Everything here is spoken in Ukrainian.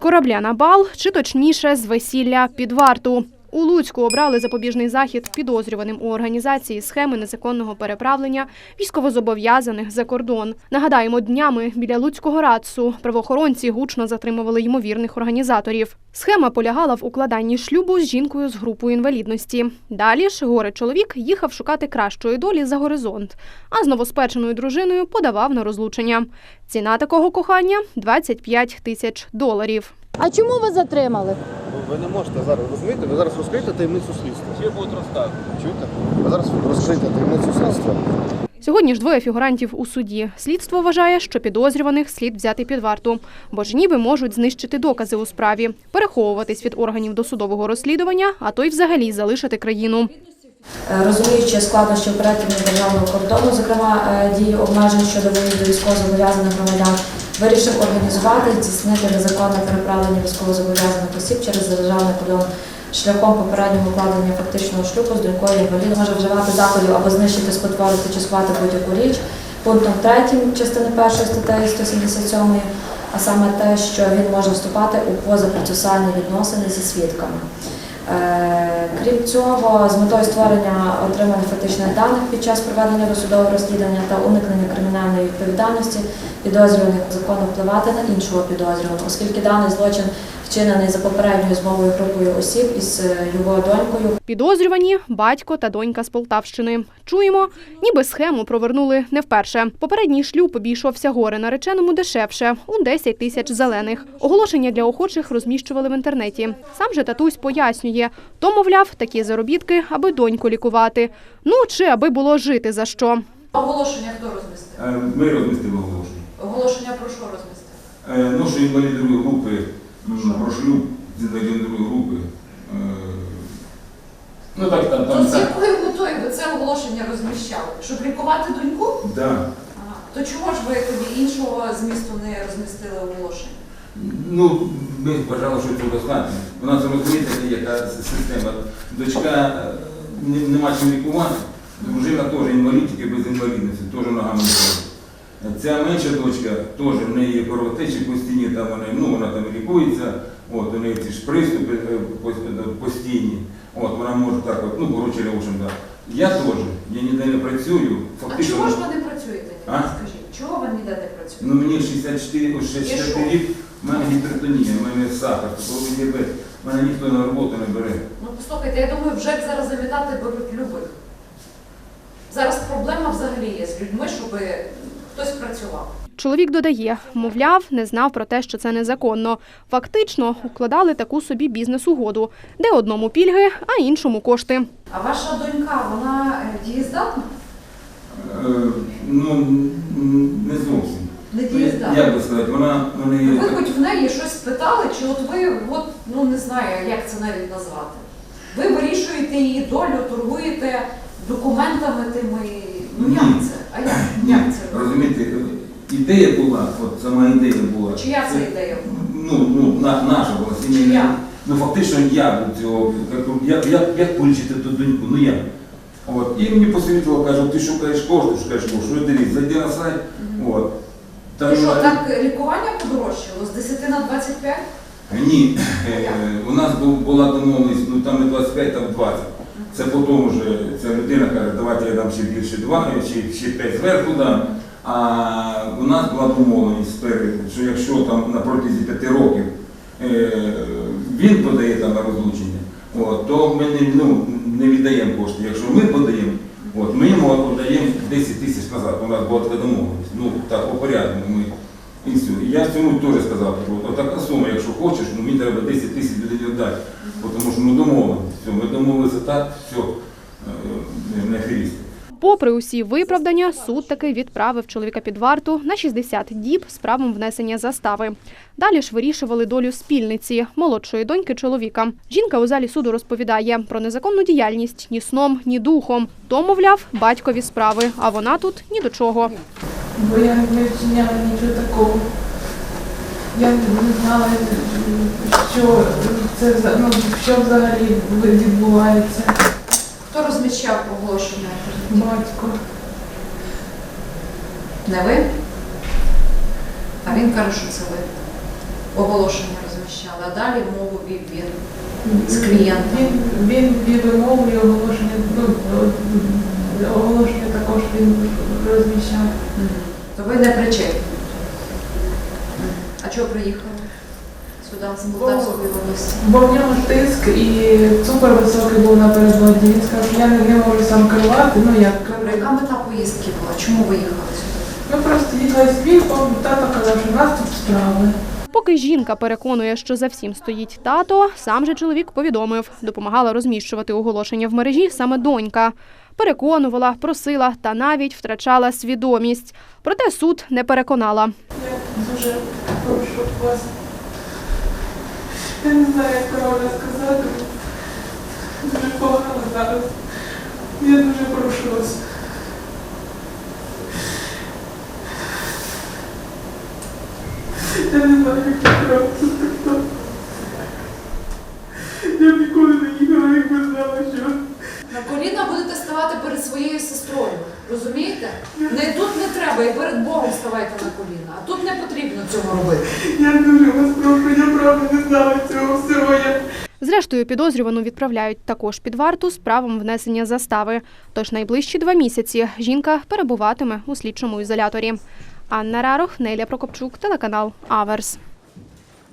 корабля на бал, чи точніше з весілля під варту. У Луцьку обрали запобіжний захід підозрюваним у організації схеми незаконного переправлення військовозобов'язаних за кордон. Нагадаємо, днями біля Луцького радцу правоохоронці гучно затримували ймовірних організаторів. Схема полягала в укладанні шлюбу з жінкою з групою інвалідності. Далі ж горе чоловік їхав шукати кращої долі за горизонт, а з новоспеченою дружиною подавав на розлучення. Ціна такого кохання 25 тисяч доларів. А чому ви затримали? Ви не можете зараз розумієте, ви зараз розкриєте таємницю слідства. Всі будуть розказувати. Чуєте? Ви зараз розкриєте таємницю слідства. Сьогодні ж двоє фігурантів у суді. Слідство вважає, що підозрюваних слід взяти під варту, бо ж ніби можуть знищити докази у справі, переховуватись від органів досудового розслідування, а то й взагалі залишити країну. Е, Розуміючи складнощі перетину державного кордону, зокрема е, дії обмежень щодо виїзду військовозобов'язаних громадян, вирішив організувати і здійснити незаконне переправлення військовозобов'язаних осіб через державний кордон шляхом попереднього укладення фактичного шлюбу з донькою інвалід може вживати заходів або знищити, спотворити чи сховати будь-яку річ. Пунктом 3 частини 1 статті 177, а саме те, що він може вступати у позапроцесуальні відносини зі свідками. Е, Крім цього, з метою створення отримання фактичних даних під час проведення досудового розслідування та уникнення кримінальної відповідальності підозрюваних законно впливати на іншого підозрюваного, оскільки даний злочин вчинений за попередньою змовою групою осіб із е, його донькою, Підозрювані батько та донька з Полтавщини. Чуємо, ніби схему провернули не вперше. Попередній шлюб обійшовся горе нареченому дешевше у 10 тисяч зелених. Оголошення для охочих розміщували в інтернеті. Сам же татусь пояснює, то мовляв такі заробітки, аби доньку лікувати. Ну чи аби було жити за що. Оголошення хто розмістив? Е, Ми розмістили оголошення. Оголошення про що розмістив? Е, Ну, що інвалід другої групи про шлюб з інвалідом другої групи. е, Ну так, там, То з якою метою ви це оголошення розміщали? Щоб лікувати доньку? Да. Ага. То чого ж ви тоді іншого змісту не розмістили оголошення? Ну, ми вважали, що це. У нас розумієте, яка система. Дочка е, нема чим лікувати, дружина теж інвалід, тільки без інвалідності, теж ногами не. Ця менша дочка теж в неї є кровотечі постійні, там вони, ну, вона там лікується, от, у неї ці ж приступи е, постійні. От, вона може так, от, ну, коротше, в общем, да. Я теж, я ніде не працюю, А чого ж ви не працюєте? А? Скажіть, чого ви ніде не працюєте? Ну мені 64, 64 що? рік, в мене гіпертонія, в мене сахар, цукровий діабет, мене ніхто на роботу не бере. Ну послухайте, я думаю, вже зараз замітати беруть любих. Зараз проблема взагалі є з людьми, щоб хтось працював. Чоловік додає, мовляв, не знав про те, що це незаконно. Фактично укладали таку собі бізнес-угоду, де одному пільги, а іншому кошти. А ваша донька, вона е, дієздатна? Е, ну, не зовсім. Не Ну. Як би сказати, вона, вона Ви хоч в неї щось спитали, чи от ви, от, ну не знаю, як це навіть назвати. Ви вирішуєте її долю, торгуєте документами тими. Ну як Ні. це? А як, як це? розумієте, ідея була, от сама ідея була. Чия це ідея? Ну, ну на, наша була сімейна. Ну фактично я був цього, як, як, як полічити ту доньку, ну я. От. І мені посвітило, каже, ти шукаєш кошти, шукаєш кошти, ну дивись, зайди на сайт. От. Там що, так лікування подорожчало з 10 на 25? Ні, е, у нас був, була домовленість, ну там не 25, там 20. Це потім вже ця людина каже, давайте я дам ще більше 2, чи ще 5 зверху дам. А у нас була домовленість спереду, що якщо там на протязі 5 років е, він подає там на розлучення, от, то ми не, ну, не віддаємо кошти. Якщо ми подаємо, от, ми йому подаємо 10 тисяч назад. У нас була така домовленість. Ну так по порядку. Ми, і я цьому теж сказав, от така сума, якщо хочеш, ну мені треба 10 тисяч людей віддати. Тому що ми домовилися. Ми домовилися так, все, е, не аферісти. Попри усі виправдання, суд таки відправив чоловіка під варту на 60 діб з правом внесення застави. Далі ж вирішували долю спільниці молодшої доньки чоловіка. Жінка у залі суду розповідає про незаконну діяльність ні сном, ні духом. То, мовляв, батькові справи, а вона тут ні до чого. Бо я не вчиняла нічого такого. Я не знала, що це за- ну, що взагалі відбувається. Хто розміщав оголошення? Батько. Не ви? А він каже, що це ви. Оголошення розміщав. захищали, а далі мову вів він з клієнтом. Він, він відмовлює оголошення, ну, е, оголошення також він розміщав. То ви не причетні. А чого приїхали з Полтавської області? Бо в нього тиск і цукор високий був напередодні. Він сказав, що я не, можу сам керувати, ну як Добре, яка мета поїздки була? Чому ви їхали сюди? Ми просто їхали з Львова, тато казав, що в нас тут справи. Поки жінка переконує, що за всім стоїть тато, сам же чоловік повідомив, допомагала розміщувати оголошення в мережі саме донька. Переконувала, просила та навіть втрачала свідомість. Проте суд не переконала. Я дуже прошу вас. Я не знаю, як правильно сказати. Дуже погано зараз. Я дуже прошу вас. Я не знаю, як правильно сказати. Я б ніколи не їхала, якби знала, що. На будете ставати перед своєю сестрою. Розумієте? Не тут не треба, і перед Богом ставайте на коліна. А тут не потрібно цього робити. Я дуже вас прошу, я правда не знала цього всього. Зрештою, підозрювану відправляють також під варту з правом внесення застави. Тож найближчі два місяці жінка перебуватиме у слідчому ізоляторі. Анна Рарох, Неля Прокопчук, телеканал Аверс.